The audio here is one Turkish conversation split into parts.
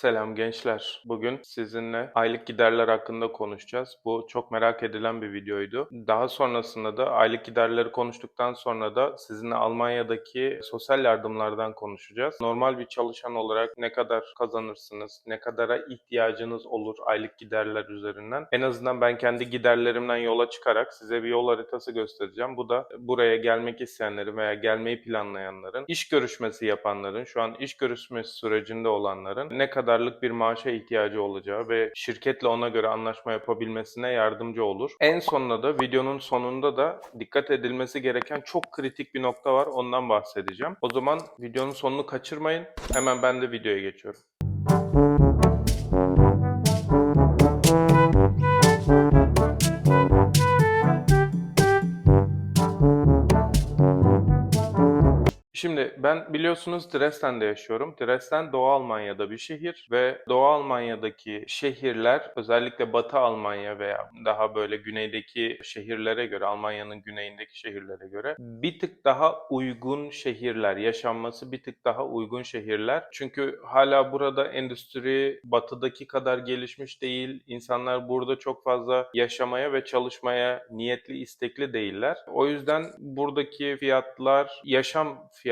Selam gençler. Bugün sizinle aylık giderler hakkında konuşacağız. Bu çok merak edilen bir videoydu. Daha sonrasında da aylık giderleri konuştuktan sonra da sizinle Almanya'daki sosyal yardımlardan konuşacağız. Normal bir çalışan olarak ne kadar kazanırsınız, ne kadara ihtiyacınız olur aylık giderler üzerinden. En azından ben kendi giderlerimden yola çıkarak size bir yol haritası göstereceğim. Bu da buraya gelmek isteyenlerin veya gelmeyi planlayanların, iş görüşmesi yapanların, şu an iş görüşmesi sürecinde olanların ne kadarlık bir maaşa ihtiyacı olacağı ve şirketle ona göre anlaşma yapabilmesine yardımcı olur. En sonunda da videonun sonunda da dikkat edilmesi gereken çok kritik bir nokta var. Ondan bahsedeceğim. O zaman videonun sonunu kaçırmayın. Hemen ben de videoya geçiyorum. Şimdi ben biliyorsunuz Dresden'de yaşıyorum. Dresden Doğu Almanya'da bir şehir ve Doğu Almanya'daki şehirler özellikle Batı Almanya veya daha böyle güneydeki şehirlere göre Almanya'nın güneyindeki şehirlere göre bir tık daha uygun şehirler, yaşanması bir tık daha uygun şehirler. Çünkü hala burada endüstri batıdaki kadar gelişmiş değil. İnsanlar burada çok fazla yaşamaya ve çalışmaya niyetli, istekli değiller. O yüzden buradaki fiyatlar, yaşam fiyatları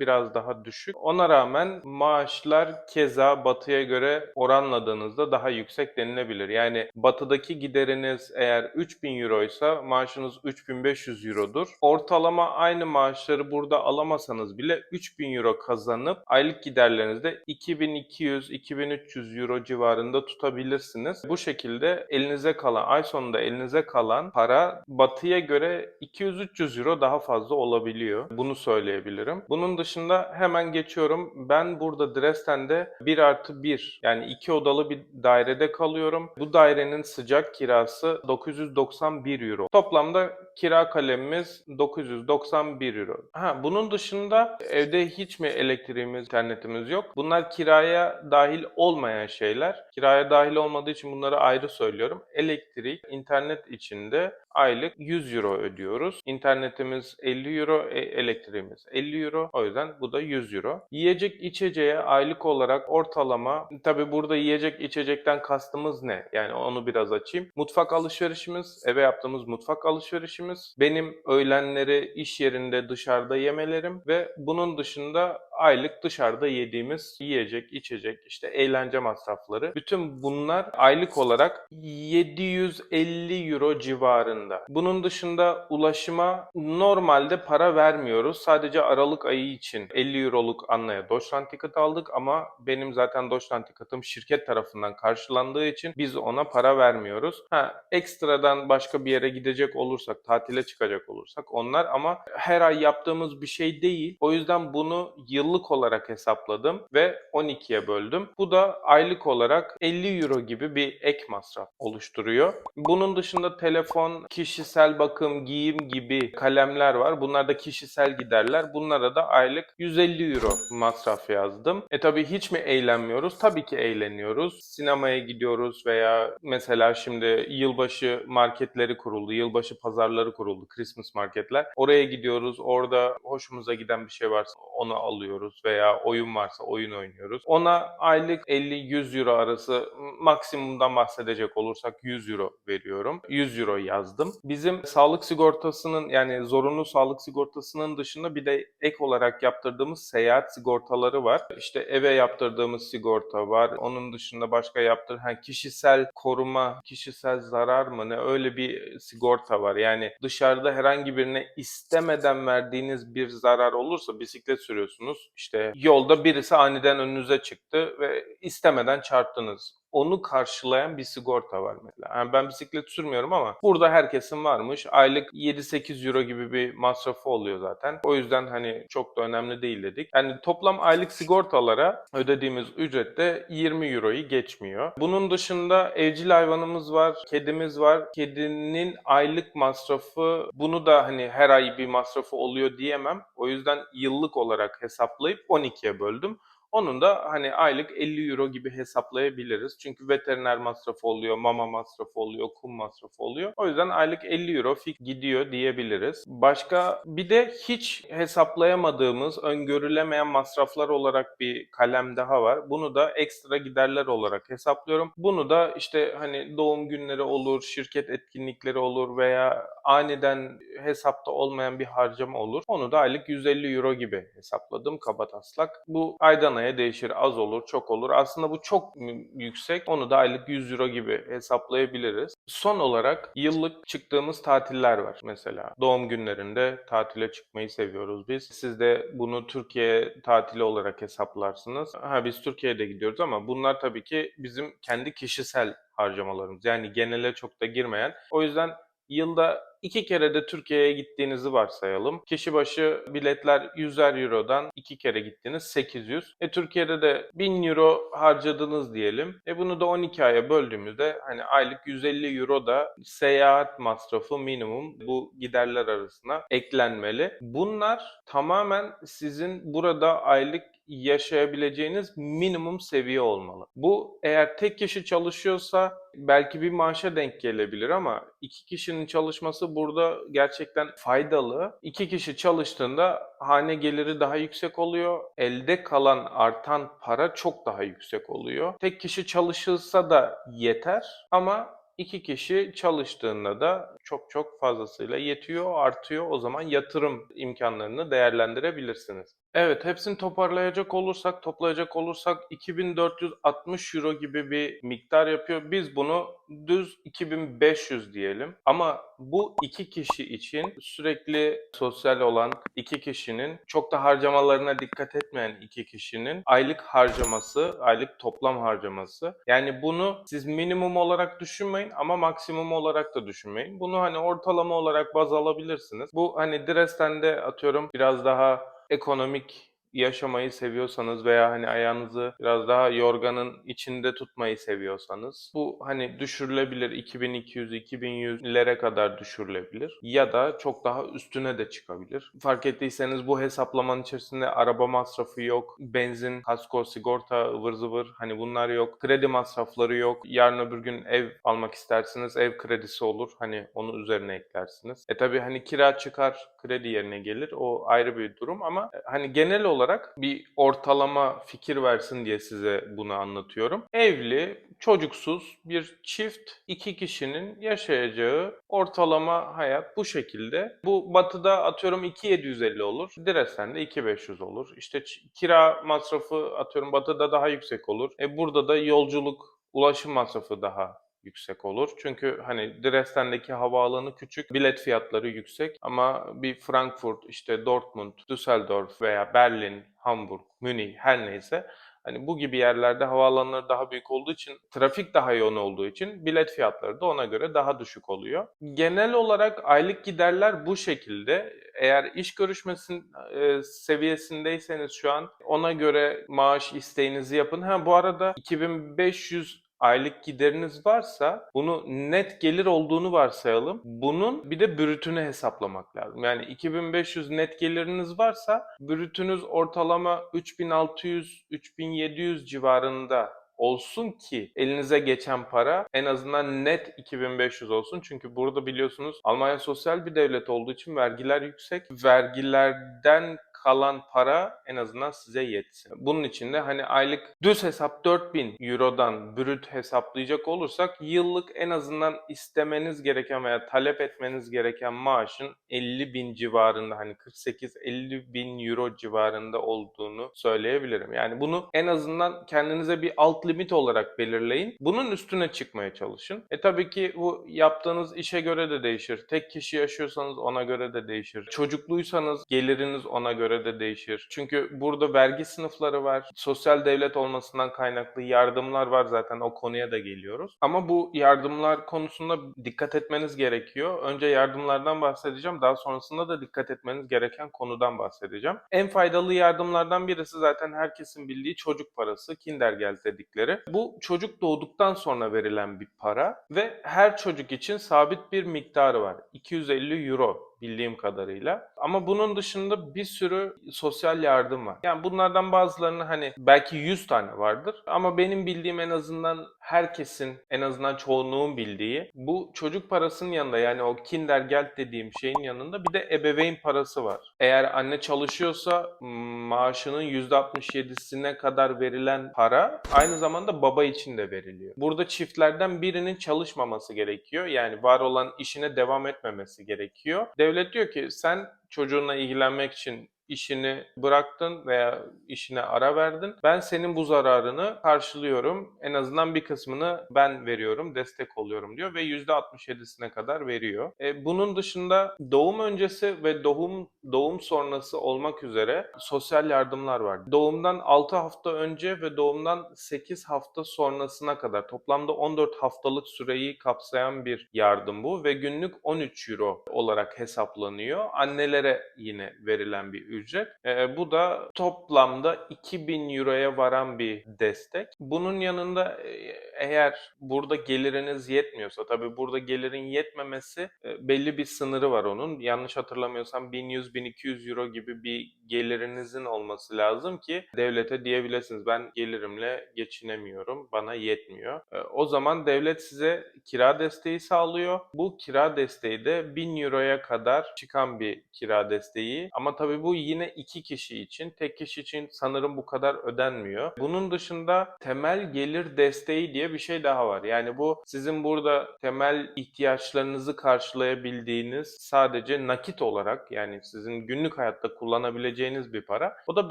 biraz daha düşük. Ona rağmen maaşlar keza batıya göre oranladığınızda daha yüksek denilebilir. Yani batıdaki gideriniz eğer 3000 euroysa maaşınız 3500 eurodur. Ortalama aynı maaşları burada alamasanız bile 3000 euro kazanıp aylık giderlerinizde 2200-2300 euro civarında tutabilirsiniz. Bu şekilde elinize kalan, ay sonunda elinize kalan para batıya göre 200-300 euro daha fazla olabiliyor. Bunu söyleyebilirim. Bunun dışında hemen geçiyorum. Ben burada Dresden'de 1 artı 1 yani 2 odalı bir dairede kalıyorum. Bu dairenin sıcak kirası 991 euro. Toplamda kira kalemimiz 991 euro. Ha, bunun dışında evde hiç mi elektriğimiz, internetimiz yok? Bunlar kiraya dahil olmayan şeyler. Kiraya dahil olmadığı için bunları ayrı söylüyorum. Elektrik, internet içinde aylık 100 euro ödüyoruz. İnternetimiz 50 euro, e- elektriğimiz 50 euro. O yüzden bu da 100 euro. Yiyecek içeceğe aylık olarak ortalama, tabi burada yiyecek içecekten kastımız ne? Yani onu biraz açayım. Mutfak alışverişimiz, eve yaptığımız mutfak alışverişimiz, benim öğlenleri iş yerinde dışarıda yemelerim ve bunun dışında aylık dışarıda yediğimiz yiyecek, içecek, işte eğlence masrafları. Bütün bunlar aylık olarak 750 euro civarında. Bunun dışında ulaşıma normalde para vermiyoruz. Sadece Aralık ayı için 50 euroluk Anna'ya Deutschland ticket aldık ama benim zaten Deutschland ticket'ım şirket tarafından karşılandığı için biz ona para vermiyoruz. Ha, ekstradan başka bir yere gidecek olursak, tatile çıkacak olursak onlar ama her ay yaptığımız bir şey değil. O yüzden bunu yıllık olarak hesapladım ve 12'ye böldüm. Bu da aylık olarak 50 euro gibi bir ek masraf oluşturuyor. Bunun dışında telefon, kişisel bakım, giyim gibi kalemler var. Bunlar da kişisel giderler. Bunlara da aylık 150 euro masraf yazdım. E tabii hiç mi eğlenmiyoruz? Tabii ki eğleniyoruz. Sinemaya gidiyoruz veya mesela şimdi yılbaşı marketleri kuruldu. Yılbaşı pazarları kuruldu. Christmas marketler. Oraya gidiyoruz. Orada hoşumuza giden bir şey varsa onu alıyoruz veya oyun varsa oyun oynuyoruz. Ona aylık 50-100 euro arası maksimumdan bahsedecek olursak 100 euro veriyorum. 100 euro yazdım. Bizim sağlık sigortasının yani zorunlu sağlık sigortasının dışında bir de ek olarak yaptırdığımız seyahat sigortaları var. İşte eve yaptırdığımız sigorta var. Onun dışında başka yaptır ha, kişisel koruma, kişisel zarar mı ne öyle bir sigorta var. Yani dışarıda herhangi birine istemeden verdiğiniz bir zarar olursa bisiklet sürüyorsunuz. İşte yolda birisi aniden önünüze çıktı ve istemeden çarptınız onu karşılayan bir sigorta var mesela. Yani ben bisiklet sürmüyorum ama burada herkesin varmış. Aylık 7-8 euro gibi bir masrafı oluyor zaten. O yüzden hani çok da önemli değil dedik. Yani toplam aylık sigortalara ödediğimiz ücret de 20 euroyu geçmiyor. Bunun dışında evcil hayvanımız var, kedimiz var. Kedinin aylık masrafı bunu da hani her ay bir masrafı oluyor diyemem. O yüzden yıllık olarak hesaplayıp 12'ye böldüm. Onun da hani aylık 50 euro gibi hesaplayabiliriz. Çünkü veteriner masrafı oluyor, mama masrafı oluyor, kum masrafı oluyor. O yüzden aylık 50 euro fix gidiyor diyebiliriz. Başka bir de hiç hesaplayamadığımız, öngörülemeyen masraflar olarak bir kalem daha var. Bunu da ekstra giderler olarak hesaplıyorum. Bunu da işte hani doğum günleri olur, şirket etkinlikleri olur veya aniden hesapta olmayan bir harcama olur. Onu da aylık 150 euro gibi hesapladım kabataslak. Bu aydan aya değişir. Az olur, çok olur. Aslında bu çok yüksek. Onu da aylık 100 euro gibi hesaplayabiliriz. Son olarak yıllık çıktığımız tatiller var mesela. Doğum günlerinde tatile çıkmayı seviyoruz biz. Siz de bunu Türkiye tatili olarak hesaplarsınız. Ha biz Türkiye'de gidiyoruz ama bunlar tabii ki bizim kendi kişisel harcamalarımız. Yani genele çok da girmeyen. O yüzden yılda iki kere de Türkiye'ye gittiğinizi varsayalım. Kişi başı biletler 100'er Euro'dan iki kere gittiniz 800. E Türkiye'de de 1000 Euro harcadınız diyelim. E bunu da 12 aya böldüğümüzde hani aylık 150 Euro da seyahat masrafı minimum bu giderler arasına eklenmeli. Bunlar tamamen sizin burada aylık yaşayabileceğiniz minimum seviye olmalı. Bu eğer tek kişi çalışıyorsa belki bir maaşa denk gelebilir ama iki kişinin çalışması burada gerçekten faydalı. İki kişi çalıştığında hane geliri daha yüksek oluyor. Elde kalan artan para çok daha yüksek oluyor. Tek kişi çalışılsa da yeter ama İki kişi çalıştığında da çok çok fazlasıyla yetiyor, artıyor. O zaman yatırım imkanlarını değerlendirebilirsiniz. Evet, hepsini toparlayacak olursak, toplayacak olursak 2460 euro gibi bir miktar yapıyor. Biz bunu düz 2500 diyelim. Ama bu iki kişi için sürekli sosyal olan iki kişinin çok da harcamalarına dikkat etmeyen iki kişinin aylık harcaması, aylık toplam harcaması. Yani bunu siz minimum olarak düşünmeyin ama maksimum olarak da düşünmeyin. Bunu hani ortalama olarak baz alabilirsiniz. Bu hani Dresden'de atıyorum biraz daha ekonomik yaşamayı seviyorsanız veya hani ayağınızı biraz daha yorganın içinde tutmayı seviyorsanız bu hani düşürülebilir 2200-2100'lere kadar düşürülebilir ya da çok daha üstüne de çıkabilir. Fark ettiyseniz bu hesaplamanın içerisinde araba masrafı yok, benzin, kasko, sigorta, ıvır zıvır hani bunlar yok, kredi masrafları yok. Yarın öbür gün ev almak istersiniz ev kredisi olur hani onu üzerine eklersiniz. E tabi hani kira çıkar kredi yerine gelir o ayrı bir durum ama hani genel olarak olarak bir ortalama fikir versin diye size bunu anlatıyorum. Evli, çocuksuz bir çift iki kişinin yaşayacağı ortalama hayat bu şekilde. Bu batıda atıyorum 2750 olur. Dresden'de 2500 olur. İşte kira masrafı atıyorum batıda daha yüksek olur. E burada da yolculuk, ulaşım masrafı daha yüksek olur. Çünkü hani Dresden'deki havaalanı küçük, bilet fiyatları yüksek ama bir Frankfurt, işte Dortmund, Düsseldorf veya Berlin, Hamburg, Münih her neyse Hani bu gibi yerlerde havaalanları daha büyük olduğu için, trafik daha yoğun olduğu için bilet fiyatları da ona göre daha düşük oluyor. Genel olarak aylık giderler bu şekilde. Eğer iş görüşmesin e, seviyesindeyseniz şu an ona göre maaş isteğinizi yapın. Ha bu arada 2500 aylık gideriniz varsa bunu net gelir olduğunu varsayalım. Bunun bir de brütünü hesaplamak lazım. Yani 2500 net geliriniz varsa brütünüz ortalama 3600-3700 civarında olsun ki elinize geçen para en azından net 2500 olsun. Çünkü burada biliyorsunuz Almanya sosyal bir devlet olduğu için vergiler yüksek. Vergilerden kalan para en azından size yetsin. Bunun için de hani aylık düz hesap 4000 Euro'dan brüt hesaplayacak olursak yıllık en azından istemeniz gereken veya talep etmeniz gereken maaşın 50 bin civarında hani 48-50 bin Euro civarında olduğunu söyleyebilirim. Yani bunu en azından kendinize bir alt limit olarak belirleyin. Bunun üstüne çıkmaya çalışın. E tabii ki bu yaptığınız işe göre de değişir. Tek kişi yaşıyorsanız ona göre de değişir. Çocukluysanız geliriniz ona göre göre de değişir. Çünkü burada vergi sınıfları var. Sosyal devlet olmasından kaynaklı yardımlar var zaten o konuya da geliyoruz. Ama bu yardımlar konusunda dikkat etmeniz gerekiyor. Önce yardımlardan bahsedeceğim. Daha sonrasında da dikkat etmeniz gereken konudan bahsedeceğim. En faydalı yardımlardan birisi zaten herkesin bildiği çocuk parası, Kindergeld dedikleri. Bu çocuk doğduktan sonra verilen bir para ve her çocuk için sabit bir miktarı var. 250 euro bildiğim kadarıyla. Ama bunun dışında bir sürü sosyal yardım var. Yani bunlardan bazılarını hani belki 100 tane vardır ama benim bildiğim en azından herkesin en azından çoğunluğun bildiği bu çocuk parasının yanında yani o Kindergeld dediğim şeyin yanında bir de ebeveyn parası var. Eğer anne çalışıyorsa maaşının %67'sine kadar verilen para aynı zamanda baba için de veriliyor. Burada çiftlerden birinin çalışmaması gerekiyor. Yani var olan işine devam etmemesi gerekiyor. Devlet diyor ki sen çocuğunla ilgilenmek için işini bıraktın veya işine ara verdin. Ben senin bu zararını karşılıyorum. En azından bir kısmını ben veriyorum, destek oluyorum diyor ve %67'sine kadar veriyor. E, bunun dışında doğum öncesi ve doğum doğum sonrası olmak üzere sosyal yardımlar var. Doğumdan 6 hafta önce ve doğumdan 8 hafta sonrasına kadar toplamda 14 haftalık süreyi kapsayan bir yardım bu ve günlük 13 euro olarak hesaplanıyor. Annelere yine verilen bir ücret. E, bu da toplamda 2000 euroya varan bir destek. Bunun yanında e, eğer burada geliriniz yetmiyorsa, tabii burada gelirin yetmemesi e, belli bir sınırı var onun. Yanlış hatırlamıyorsam 1100-1200 euro gibi bir gelirinizin olması lazım ki devlete diyebilirsiniz ben gelirimle geçinemiyorum, bana yetmiyor. E, o zaman devlet size kira desteği sağlıyor. Bu kira desteği de 1000 euroya kadar çıkan bir kira desteği. Ama tabii bu yine iki kişi için, tek kişi için sanırım bu kadar ödenmiyor. Bunun dışında temel gelir desteği diye bir şey daha var. Yani bu sizin burada temel ihtiyaçlarınızı karşılayabildiğiniz sadece nakit olarak yani sizin günlük hayatta kullanabileceğiniz bir para. O da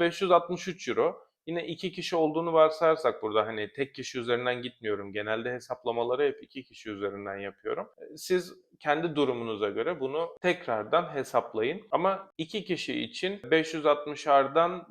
563 euro. Yine iki kişi olduğunu varsayarsak burada hani tek kişi üzerinden gitmiyorum. Genelde hesaplamaları hep iki kişi üzerinden yapıyorum. Siz kendi durumunuza göre bunu tekrardan hesaplayın. Ama iki kişi için 560'ardan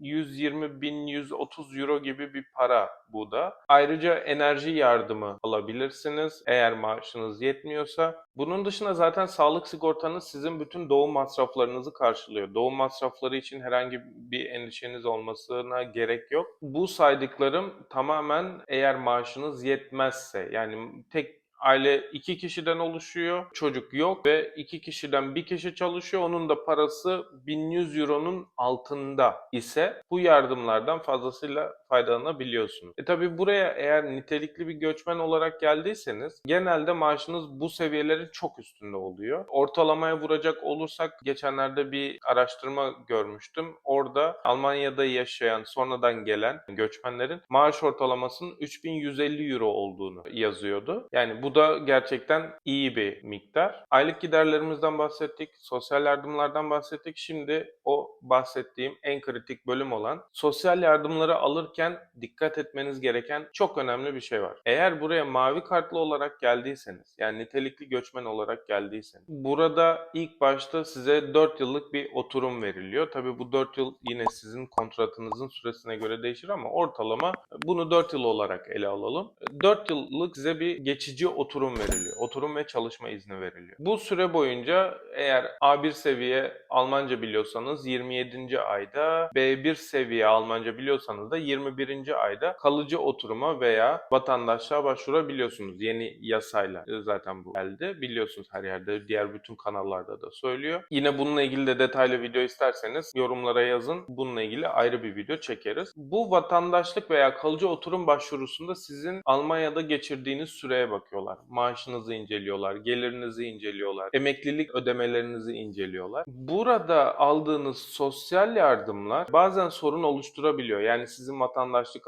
1120-1130 euro gibi bir para bu da. Ayrıca enerji yardımı alabilirsiniz eğer maaşınız yetmiyorsa. Bunun dışında zaten sağlık sigortanız sizin bütün doğum masraflarınızı karşılıyor. Doğum masrafları için herhangi bir endişeniz olmasına gerek yok. Bu saydıklarım tamamen eğer maaşınız yetmezse yani tek Aile iki kişiden oluşuyor. Çocuk yok ve iki kişiden bir kişi çalışıyor. Onun da parası 1100 euronun altında ise bu yardımlardan fazlasıyla faydalanabiliyorsunuz. E tabi buraya eğer nitelikli bir göçmen olarak geldiyseniz genelde maaşınız bu seviyelerin çok üstünde oluyor. Ortalamaya vuracak olursak geçenlerde bir araştırma görmüştüm. Orada Almanya'da yaşayan sonradan gelen göçmenlerin maaş ortalamasının 3150 euro olduğunu yazıyordu. Yani bu da gerçekten iyi bir miktar. Aylık giderlerimizden bahsettik, sosyal yardımlardan bahsettik. Şimdi o bahsettiğim en kritik bölüm olan sosyal yardımları alırken dikkat etmeniz gereken çok önemli bir şey var. Eğer buraya mavi kartlı olarak geldiyseniz, yani nitelikli göçmen olarak geldiyseniz, burada ilk başta size 4 yıllık bir oturum veriliyor. Tabii bu 4 yıl yine sizin kontratınızın süresine göre değişir ama ortalama bunu 4 yıl olarak ele alalım. 4 yıllık size bir geçici oturum veriliyor. Oturum ve çalışma izni veriliyor. Bu süre boyunca eğer A1 seviye Almanca biliyorsanız 27. ayda, B1 seviye Almanca biliyorsanız da 21. ayda kalıcı oturuma veya vatandaşlığa başvurabiliyorsunuz. Yeni yasayla zaten bu geldi. Biliyorsunuz her yerde, diğer bütün kanallarda da söylüyor. Yine bununla ilgili de detaylı video isterseniz yorumlara yazın. Bununla ilgili ayrı bir video çekeriz. Bu vatandaşlık veya kalıcı oturum başvurusunda sizin Almanya'da geçirdiğiniz süreye bakıyorlar. Maaşınızı inceliyorlar, gelirinizi inceliyorlar, emeklilik ödemelerinizi inceliyorlar. Burada aldığınız sosyal yardımlar bazen sorun oluşturabiliyor. Yani sizin vatandaşlık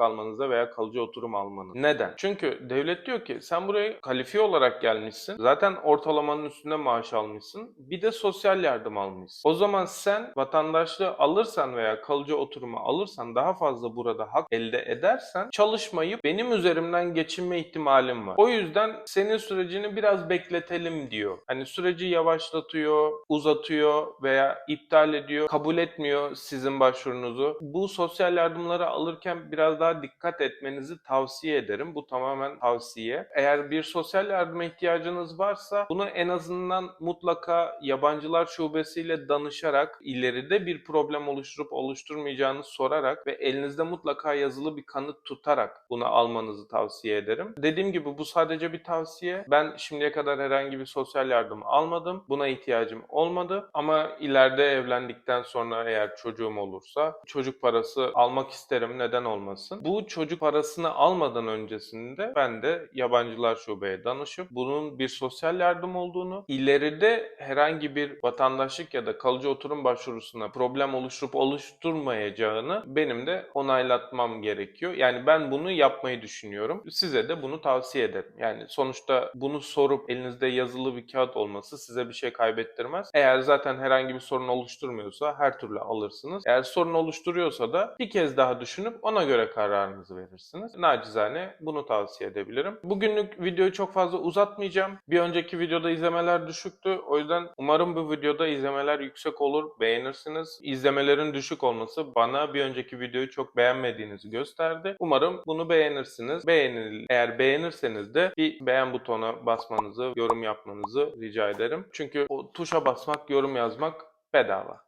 almanıza veya kalıcı oturum almanız. Neden? Çünkü devlet diyor ki sen buraya kalifiye olarak gelmişsin. Zaten ortalamanın üstünde maaş almışsın. Bir de sosyal yardım almışsın. O zaman sen vatandaşlığı alırsan veya kalıcı oturumu alırsan daha fazla burada hak elde edersen çalışmayıp benim üzerimden geçinme ihtimalim var. O yüzden senin sürecini biraz bekletelim diyor. Hani süreci yavaşlatıyor, uzatıyor veya iptal ediyor, kabul etmiyor sizin başvurunuzu. Bu sosyal yardımları alırken biraz daha dikkat etmenizi tavsiye ederim. Bu tamamen tavsiye. Eğer bir sosyal yardıma ihtiyacınız varsa bunu en azından mutlaka yabancılar şubesiyle danışarak ileride bir problem oluşturup oluşturmayacağını sorarak ve elinizde mutlaka yazılı bir kanıt tutarak bunu almanızı tavsiye ederim. Dediğim gibi bu sadece bir tavsiye. Ben şimdiye kadar herhangi bir sosyal yardım almadım. Buna ihtiyacım olmadı ama ileride evlendikten sonra eğer çocuğum olursa çocuk parası almak isterim. Neden olmasın? Bu çocuk parasını almadan öncesinde ben de yabancılar şubeye danışıp bunun bir sosyal yardım olduğunu, ileride herhangi bir vatandaşlık ya da kalıcı oturum başvurusuna problem oluşturup oluşturmayacağını benim de onaylatmam gerekiyor. Yani ben bunu yapmayı düşünüyorum. Size de bunu tavsiye ederim. Yani sonuçta bunu sorup elinizde yazılı bir kağıt olması size bir şey kaybettirmez. Eğer zaten herhangi bir sorun oluşturmuyorsa her türlü alırsınız. Eğer sorun oluşturuyorsa da bir kez daha düşünüp ona göre kararınızı verirsiniz. Nacizane bunu tavsiye edebilirim. Bugünlük videoyu çok fazla uzatmayacağım. Bir önceki videoda izlemeler düşüktü. O yüzden umarım bu videoda izlemeler yüksek olur. Beğenirsiniz. İzlemelerin düşük olması bana bir önceki videoyu çok beğenmediğinizi gösterdi. Umarım bunu beğenirsiniz. Beğenil, eğer beğenirseniz de bir beğen butonuna basmanızı, yorum yapmanızı rica ederim. Çünkü o tuşa basmak, yorum yazmak bedava.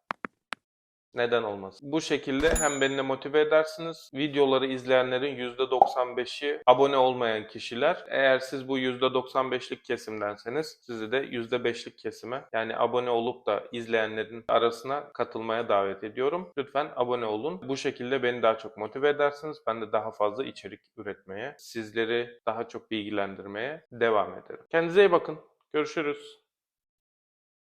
Neden olmasın? Bu şekilde hem beni motive edersiniz. Videoları izleyenlerin %95'i abone olmayan kişiler. Eğer siz bu %95'lik kesimdenseniz sizi de %5'lik kesime yani abone olup da izleyenlerin arasına katılmaya davet ediyorum. Lütfen abone olun. Bu şekilde beni daha çok motive edersiniz. Ben de daha fazla içerik üretmeye, sizleri daha çok bilgilendirmeye devam ederim. Kendinize iyi bakın. Görüşürüz.